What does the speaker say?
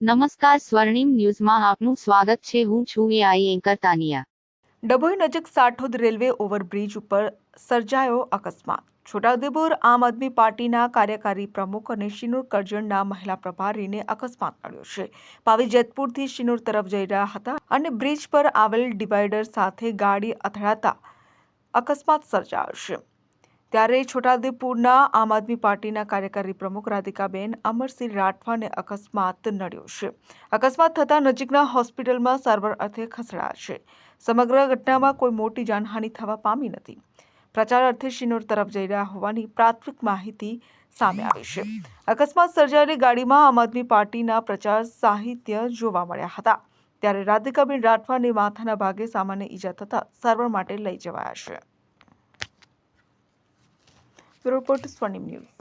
નમસ્કાર સ્વર્ણિમ ન્યૂઝમાં આપનું સ્વાગત છે. હું છું એઆઈ એન્કર તાનિયા. ડભોઈ નજીક સાઠોદ રેલવે ઓવરબ્રિજ ઉપર સર્જાયો અકસ્માત. છોટાઉદેપુર આમ આદમી પાર્ટીના કાર્યકારી પ્રમુખ અને શિનૂર કરજણના મહિલા પ્રભારીને અકસ્માત નડ્યો છે. પાવી જેતપુરથી શિનૂર તરફ જઈ રહ્યા હતા અને બ્રિજ પર આવેલ ડિવાઈડર સાથે ગાડી અથડાતા અકસ્માત સર્જાયો છે. ત્યારે છોટાઉદેપુરના આમ આદમી પાર્ટીના કાર્યકારી પ્રમુખ રાધિકાબેન અમરસિંહ રાઠવાને અકસ્માત નડ્યો છે. અકસ્માત થતાં નજીકના હોસ્પિટલમાં સારવાર અર્થે ખસેડાયા છે. સમગ્ર ઘટનામાં કોઈ મોટી જાનહાનિ થવા પામી નથી. પ્રચાર અર્થે શિનોર તરફ જઈ રહ્યા હોવાની પ્રાથમિક માહિતી સામે આવી છે. અકસ્માત સર્જાયેલી ગાડીમાં આમ આદમી પાર્ટીના પ્રચાર સાહિત્ય જોવા મળ્યા હતા. ત્યારે રાધિકાબેન રાઠવાને માથાના ભાગે સામાન્ય ઈજા થતાં સારવાર માટે લઈ જવાયા છે. We're is funny News.